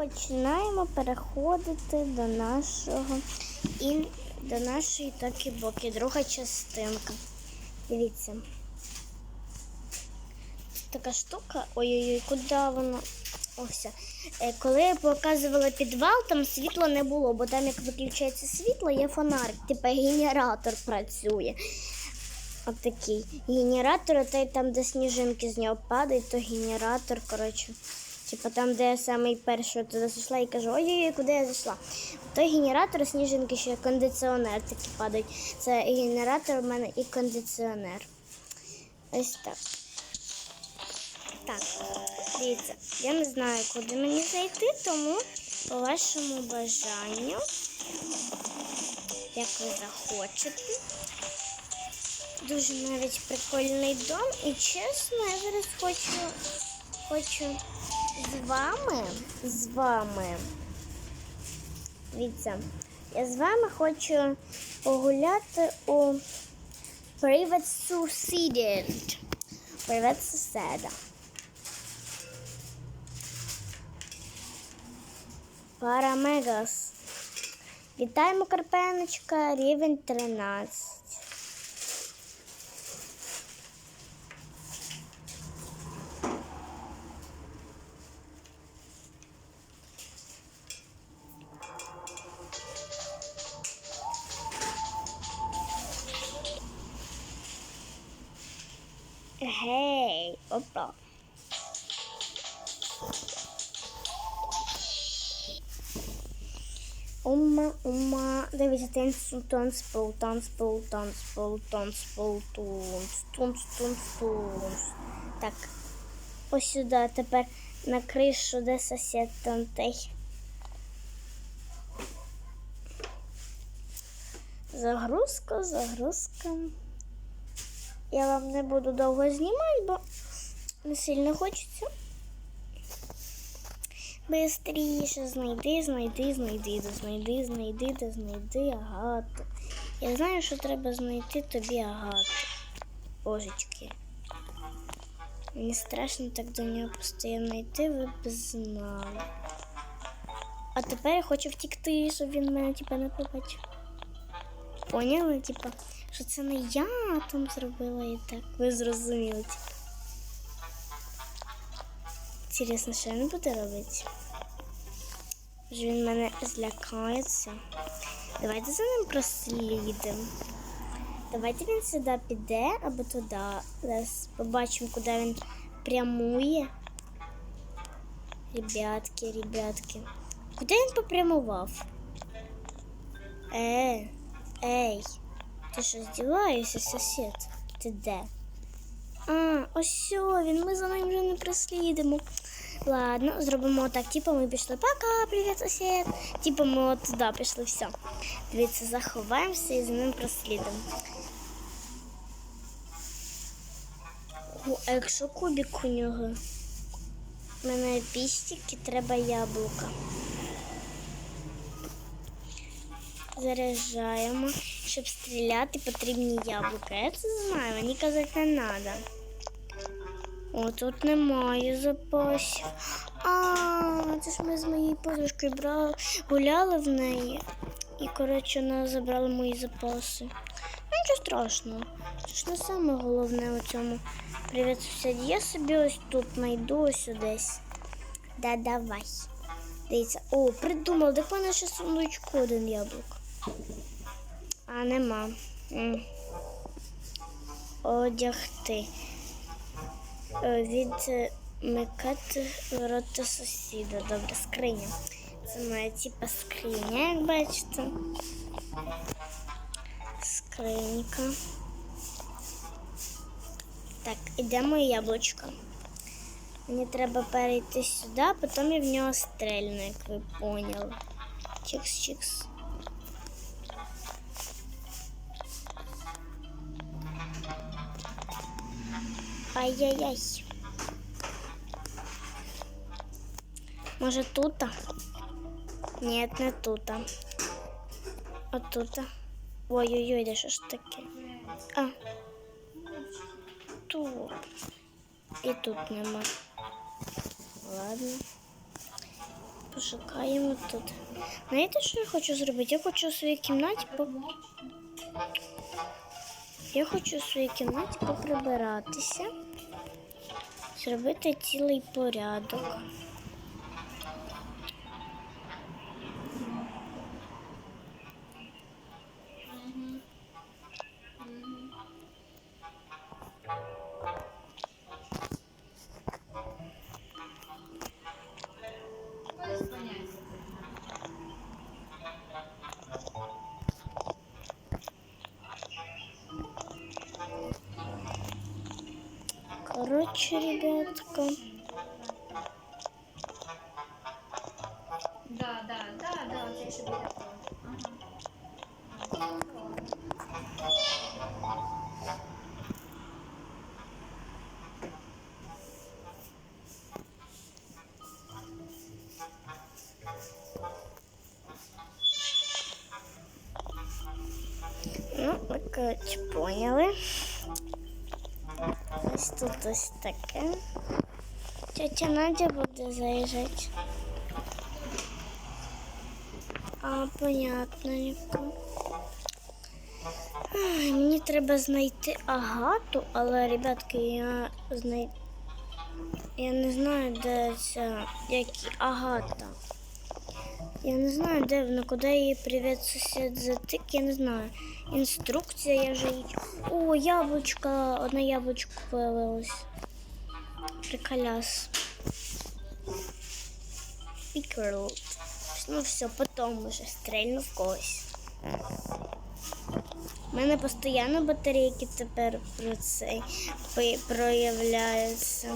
починаємо переходити до нашого і до нашої токі-боки, друга частинка. Дивіться. Така штука. Ой-ой-ой, куди вона? Ось. Е, Коли я показувала підвал, там світла не було, бо там, як виключається світло, є фонарик, типу генератор працює. Отакий. Генератор, а там, де сніжинки з нього падають, то генератор, коротше. Типу там, де я самий перший туди зайшла і кажу, ой-ой-ой, куди я зайшла? Той генератор, сніжинки, ще кондиціонер такі падають. Це і генератор у мене і кондиціонер. Ось так. Так, дивіться, я не знаю, куди мені зайти, тому по вашому бажанню, як ви захочете. Дуже навіть прикольний дом. І чесно, я зараз хочу, хочу з вами, з вами. Дивіться, я з вами хочу погуляти у Привет Succeeded. Привет сусіда. Парамегас. Вітаємо Карпеночка, рівень 13. Опа. Ума, ума. Дивіться, танцпол, танцпол, танцпол, танцпол, танцпол, тунц, тунц, тунц, тунц. Так, ось сюди, тепер на кришу, де сосед тантей. Загрузка, загрузка. Я вам не буду довго знімати, бо не сильно хочеться. Бистріше знайди, знайди, знайди, да знайди, знайди, да знайди агату. Я знаю, що треба знайти тобі агату. Божечки. Мені страшно так до нього постійно йти, ви б знали. А тепер я хочу втікти, щоб він мене типа не побачив. Поняли? Типа, що це не я там зробила і так. Ви зрозуміли. Інтересно, що він буде робити? Може він мене злякається. Давайте за ним прослідимо. Давайте він сюди піде або туди. Зараз побачимо, куди він прямує. Ребятки, ребятки. Куди він попрямував? Е, ей, ти що здіваєшся, сусід? Ти де? А, ось він, ми за ним вже не прослідимо. Ладно, зробимо так. Типу ми пішли. Пока, привіт, сусід. Типу ми от туди пішли, все. Дивіться, заховаємося і за ним прослідимо. О, а якщо кубик у нього? У мене пістики, треба яблука. Заряджаємо. Щоб стріляти, потрібні яблука. Я це знаю, мені казати не треба. О, тут немає запасів. А, це ж ми з моєю подружкою брали, гуляли в неї. І, коротше, вона забрала мої запаси. Ну, нічого страшного. Це ж не саме головне у цьому. Привіт, сусід. Я собі ось тут знайду ось десь. Да, давай. Дивіться. О, придумав, де в мене ще сундучку один яблук. А, нема. М. Одягти. Е, Відмикати ворота сусіда. Добре, скриня. Це моя типа скриня, як бачите. Скринька. Так, ідемо яблучко. Мені треба перейти сюди, а потім я в нього стрельну, як ви поняли. Чикс-чикс. Ай-яй-яй. Може тут? Ні, не тут. А тут. Ой-ой-ой, де що ж таке? А. Тут. І тут нема. Ладно. пошукаємо тут. Знаєте, що я хочу зробити? Я хочу у своїй кімнаті по... Я хочу у своїй кімнаті поприбиратися, зробити цілий порядок. Короче, ребятка, Да, да, да, да, от я. Ага. ну, ви коротше поняли. Ось тут ось таке. Тетя Надя буде заїжджати. А, понятненько. Ай, мені треба знайти агату, але, ребятки, я знай... Я не знаю, де ця як агата. Я не знаю, де вона, куди її привіт сусід затик, я не знаю. Інструкція, вже. О, яблучко, одне яблучко появилось. Приколяс. Пікерл. Ну все, потім уже стрельну в когось. У мене постійно батарейки тепер про пи- проявляються.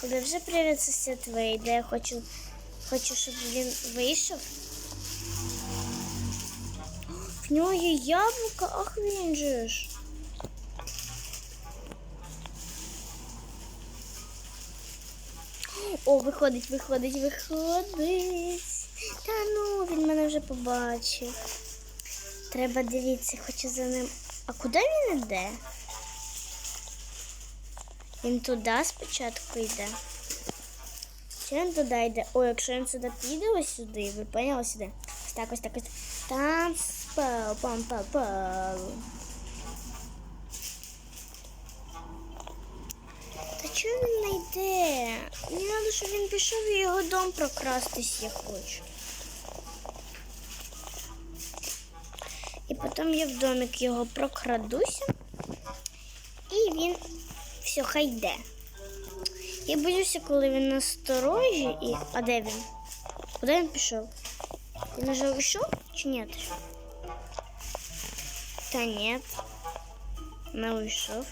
Коли вже привіт сусід вийде, я хочу, хочу, щоб він вийшов. В нього є яблуко, ах він же ж. О, виходить, виходить, виходить. Та ну, він мене вже побачив. Треба дивитися, хочу за ним. А куди він йде? Він туди спочатку йде. Чи він туди йде? О, якщо він сюди піде ось сюди, ви поняли сюди? Ось так, ось так, ось. Танц, пау, пам, пау, пау. Та чого він не йде? Мені треба, щоб він пішов і його дом прокрастись я хочу. І потім я в домик його прокрадуся. І він все, хай йде. Я боюся, коли він насторожі і. А де він? Куди він пішов? Він уже вийшов чи ні? Та ні. Не вийшов.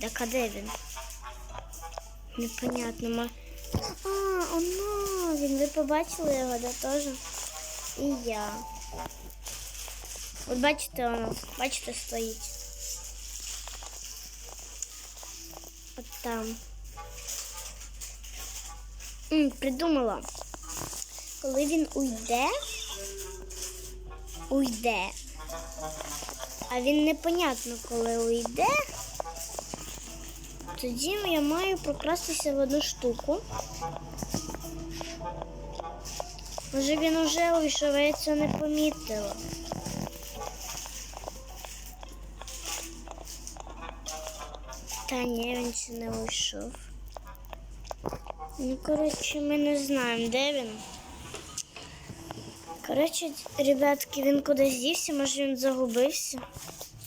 Так а де він? Непонятно. ма- А, оно, він ви побачили його, да, теж? І я. От бачите, воно, бачите, стоїть. От там. Придумала. Коли він уйде, уйде. А він непонятно, коли уйде. Тоді я маю прокрастися в одну штуку. Може він уже вийшов, я цього не помітила. Та ні, він ще не вийшов. Ну, коротше, ми не знаємо, де він. Коротше, ребятки, він кудись дівся, може він загубився.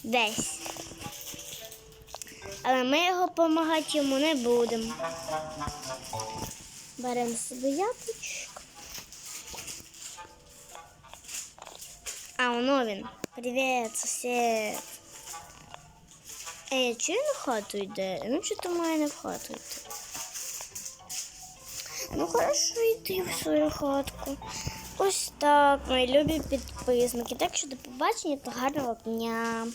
Десь. Але ми його допомагати йому не будемо. Беремо собі яблучко. А, воно він. Привіт, сусід. Ей, чи він в хату йде? Ну, чи то має не в хату йти? Ну, хорошо, йди в свою хатку. Ось так, мої любі підписники. Так що до побачення та гарного дня.